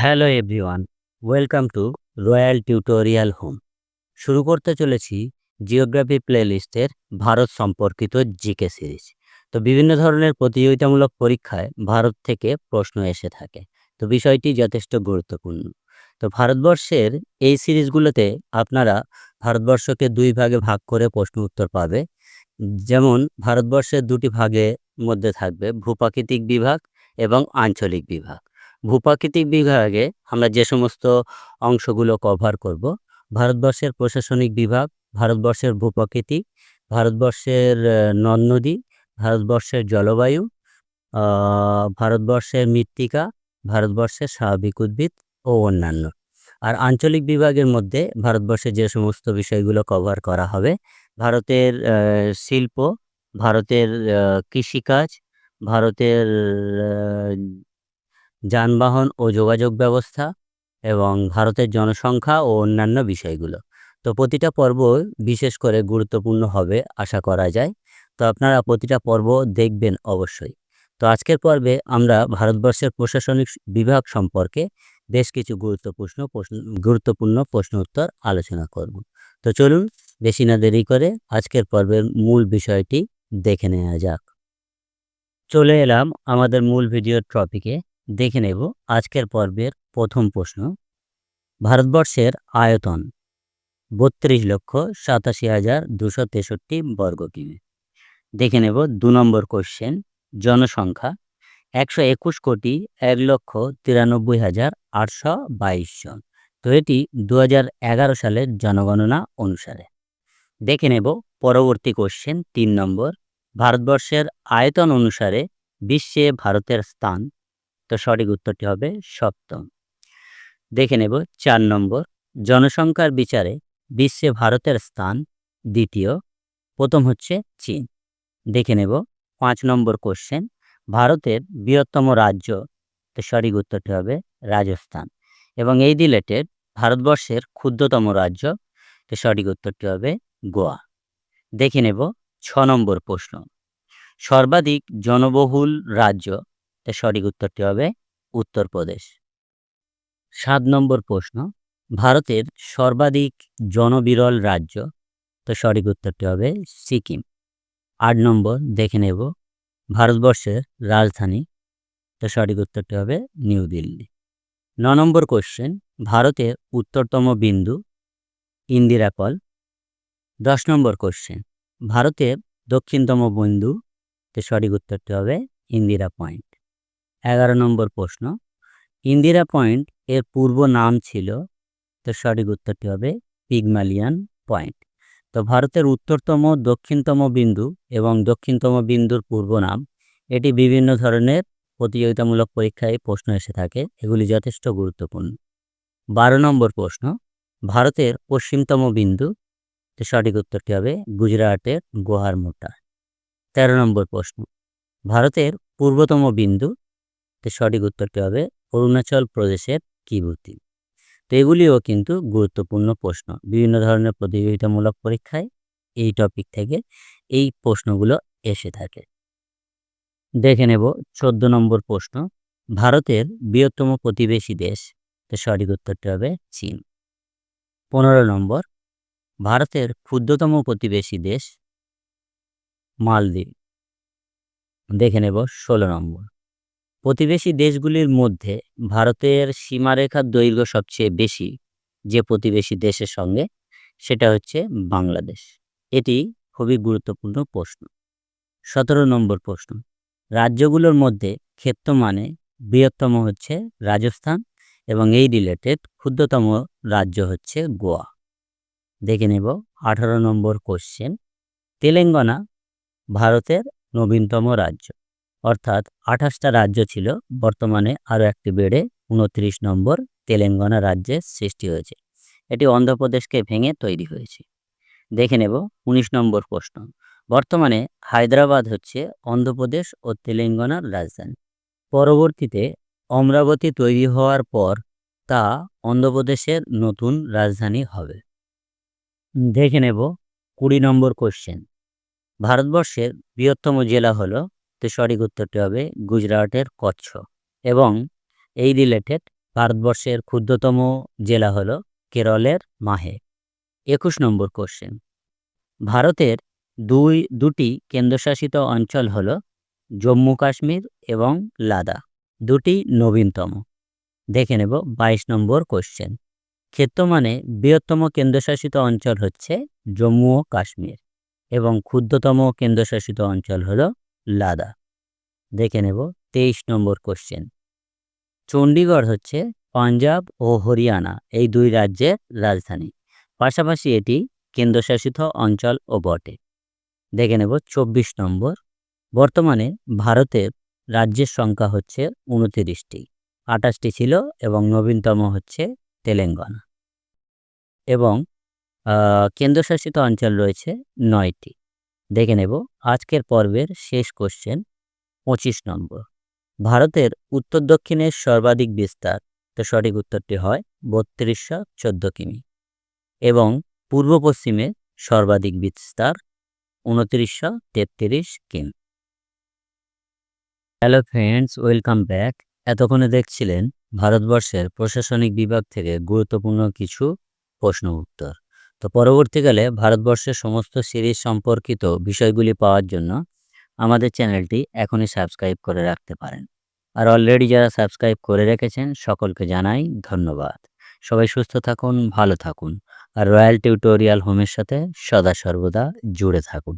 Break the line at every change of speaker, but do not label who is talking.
Hello everyone, welcome to royal tutorial home. শুরু করতে চলেছি জিওগ্রাফি প্লেলিস্টের ভারত সম্পর্কিত জিকে সিরিজ। তো বিভিন্ন ধরনের প্রতিযোগিতামূলক পরীক্ষায় ভারত থেকে প্রশ্ন এসে থাকে। তো বিষয়টি যথেষ্ট গুরুত্বপূর্ণ। তো ভারতবর্ষের এই সিরিজগুলোতে আপনারা ভারতবর্ষকে দুই ভাগে ভাগ করে প্রশ্ন উত্তর পাবে। যেমন, ভারতবর্ষের দুটি ভাগের মধ্যে থাকবে ভূপ্রাকৃতিক বিভাগ এবং আঞ্চলিক বিভাগ। ভূপ্রাকৃতিক বিভাগে আমরা যে সমস্ত অংশগুলো কভার করব, ভারতবর্ষের প্রশাসনিক বিভাগ, ভারতবর্ষের ভূপ্রাকৃতি, ভারতবর্ষের নদ নদী ভারতবর্ষের জলবায়ু ভারতবর্ষের মৃত্তিকা, ভারতবর্ষের স্বাভাবিক উদ্ভিদ ও অন্যান্য। আর আঞ্চলিক বিভাগের মধ্যে ভারতবর্ষের যে সমস্ত বিষয়গুলো কভার করা হবে, ভারতের শিল্প, ভারতের কৃষিকাজ, ভারতের যানবাহন ও যোগাযোগ ব্যবস্থা এবং ভারতের জনসংখ্যা ও অন্যান্য বিষয়গুলো। তো প্রতিটা পর্ব বিশেষ করে গুরুত্বপূর্ণ হবে আশা করা যায়। তো আপনারা প্রতিটা পর্ব দেখবেন অবশ্যই। তো আজকের পর্বে আমরা ভারতবর্ষের প্রশাসনিক বিভাগ সম্পর্কে বেশ কিছু গুরুত্বপূর্ণ প্রশ্ন গুরুত্বপূর্ণ প্রশ্ন উত্তর আলোচনা করব। তো চলুন বেশি না দেরি করে আজকের পর্বের মূল বিষয়টি দেখে নেওয়া যাক। চলে এলাম আমাদের মূল ভিডিওর টপিকে। দেখে নেব আজকের পর্বের প্রথম প্রশ্ন। ভারতবর্ষের আয়তন বত্রিশ লক্ষ সাতাশি হাজার দুশো তেষট্টি বর্গ কিমি। দেখে নেব দু নম্বর কোশ্চেন জনসংখ্যা, একশো একুশ কোটি এক লক্ষ তিরানব্বই হাজার আটশো বাইশ জন। তো এটি দু হাজার এগারো সালের জনগণনা অনুসারে। দেখে নেব পরবর্তী কোশ্চেন তিন নম্বর, ভারতবর্ষের আয়তন অনুসারে বিশ্বে ভারতের স্থান তো সঠিক উত্তরটি হবে সপ্তম। দেখে নেব চার নম্বর। জনসংখ্যার বিচারে বিশ্বে ভারতের স্থান দ্বিতীয়, প্রথম হচ্ছে চীন। দেখে নেব পাঁচ নম্বর কোশ্চেন ভারতের বৃহত্তম রাজ্য, তো সঠিক উত্তরটি হবে রাজস্থান। এবং এই রিলেটেড ভারতবর্ষের ক্ষুদ্রতম রাজ্য, তো সঠিক উত্তরটি হবে গোয়া। দেখে নেব ছ নম্বর প্রশ্ন। সর্বাধিক জনবহুল রাজ্য তো সঠিক উত্তরটি হবে উত্তরপ্রদেশ। সাত নম্বর প্রশ্ন, ভারতের সর্বাধিক জনবিরল রাজ্য, তো সঠিক উত্তরটি হবে সিকিম। আট নম্বর, দেখে নেব, ভারতবর্ষের রাজধানী, তো সঠিক উত্তরটি হবে নিউ দিল্লি। ন নম্বর কোশ্চেন ভারতের উত্তরতম বিন্দু, ইন্দিরা কল। দশ নম্বর কোশ্চেন ভারতের দক্ষিণতম বিন্দু, তো সঠিক উত্তরটি হবে ইন্দিরা পয়েন্ট। এগারো নম্বর প্রশ্ন। ইন্দিরা পয়েন্ট এর পূর্ব নাম ছিল, তো সঠিক উত্তরটি হবে পিগমালিয়ান পয়েন্ট। তো ভারতের উত্তরতম, দক্ষিণতম বিন্দু এবং দক্ষিণতম বিন্দুর পূর্ব নাম, এটি বিভিন্ন ধরনের প্রতিযোগিতামূলক পরীক্ষায় প্রশ্ন এসে থাকে, এগুলি যথেষ্ট গুরুত্বপূর্ণ। বারো নম্বর প্রশ্ন, ভারতের পশ্চিমতম বিন্দু, তো সঠিক উত্তরটি হবে গুজরাটের গোহার মোটা তেরো নম্বর প্রশ্ন, ভারতের পূর্বতম বিন্দু তো সঠিক উত্তরটি হবে? অরুণাচল প্রদেশের কিবুতি। তো এগুলিও কিন্তু গুরুত্বপূর্ণ প্রশ্ন। বিভিন্ন ধরনের প্রতিযোগিতামূলক পরীক্ষায় এই টপিক থেকে এই প্রশ্নগুলো এসে থাকে। দেখে নেব চোদ্দ নম্বর প্রশ্ন। ভারতের বৃহত্তম প্রতিবেশী দেশ। তো সঠিক উত্তরটি হবে চীন। পনেরো নম্বর। ভারতের ক্ষুদ্রতম প্রতিবেশী দেশ মালদ্বীপ। দেখে নেব ষোলো নম্বর। প্রতিবেশী দেশগুলির মধ্যে ভারতের সীমারেখার দৈর্ঘ্য সবচেয়ে বেশি যে প্রতিবেশী দেশের সঙ্গে, সেটা হচ্ছে বাংলাদেশ। এটি খুবই গুরুত্বপূর্ণ প্রশ্ন। সতেরো নম্বর প্রশ্ন। রাজ্যগুলোর মধ্যে ক্ষেত্র মানে বৃহত্তম হচ্ছে রাজস্থান এবং এই রিলেটেড ক্ষুদ্রতম রাজ্য হচ্ছে গোয়া। দেখে নেব আঠারো নম্বর কোশ্চেন তেলেঙ্গানা ভারতের নবীনতম রাজ্য। অর্থাৎ আঠাশটা রাজ্য ছিল। বর্তমানে আরও একটি বেড়ে উনত্রিশ নম্বর তেলেঙ্গানা রাজ্যের সৃষ্টি হয়েছে। এটি অন্ধ্রপ্রদেশকে ভেঙে তৈরি হয়েছে। দেখে নেব উনিশ নম্বর প্রশ্ন। বর্তমানে হায়দ্রাবাদ হচ্ছে অন্ধ্রপ্রদেশ ও তেলেঙ্গানার রাজধানী। পরবর্তীতে অমরাবতী তৈরি হওয়ার পর তা অন্ধ্রপ্রদেশের নতুন রাজধানী হবে। দেখে নেব কুড়ি নম্বর কোশ্চেন। ভারতবর্ষের বৃহত্তম জেলা হলো তো সঠিক উত্তরটি হবে গুজরাটের কচ্ছ। এবং এই রিলেটেড ভারতবর্ষের ক্ষুদ্রতম জেলা হলো কেরলের মাহে। একুশ নম্বর কোশ্চেন ভারতের দুই, দুটি কেন্দ্রশাসিত অঞ্চল হল জম্মু কাশ্মীর এবং লাদাখ। দুটি নবীনতম। দেখে নেব বাইশ নম্বর কোশ্চেন ক্ষেত্র মানে বৃহত্তম কেন্দ্রশাসিত অঞ্চল হচ্ছে জম্মু ও কাশ্মীর। এবং ক্ষুদ্রতম কেন্দ্রশাসিত অঞ্চল হলো লাদাখ দেখে নেব, তেইশ নম্বর কোশ্চেন চণ্ডীগড় হচ্ছে পাঞ্জাব ও হরিয়ানা, এই দুই রাজ্যের রাজধানী। পাশাপাশি এটি কেন্দ্রশাসিত অঞ্চল ও বটে। দেখে নেব, চব্বিশ নম্বর। বর্তমানে ভারতের রাজ্যের সংখ্যা হচ্ছে উনতিরিশটি। আঠাশটি ছিল এবং নবীনতম হচ্ছে তেলেঙ্গানা। এবং কেন্দ্রশাসিত অঞ্চল রয়েছে নয়টি। দেখে নেব আজকের পর্বের শেষ কোশ্চেন পঁচিশ নম্বর। ভারতের উত্তর দক্ষিণের সর্বাধিক বিস্তার। তো সঠিক উত্তরটি হয় বত্রিশশো চোদ্দ কিমি। এবং পূর্ব পশ্চিমে সর্বাধিক বিস্তার উনত্রিশশো তেত্রিশ কিমি। হ্যালো ফ্রেন্ডস ওয়েলকাম ব্যাক এতক্ষণে দেখছিলেন ভারতবর্ষের প্রশাসনিক বিভাগ থেকে গুরুত্বপূর্ণ কিছু প্রশ্ন উত্তর। তো পরবর্তীকালে ভারতবর্ষের সমস্ত সিরিজ সম্পর্কিত বিষয়গুলি পাওয়ার জন্য আমাদের চ্যানেলটি এখনই সাবস্ক্রাইব করে রাখতে পারেন। আর অলরেডি যারা সাবস্ক্রাইব করে রেখেছেন, সকলকে জানাই ধন্যবাদ। সবাই সুস্থ থাকুন, ভালো থাকুন। আর রয়্যাল টিউটোরিয়াল হোমের সাথে সদা সর্বদা জুড়ে থাকুন।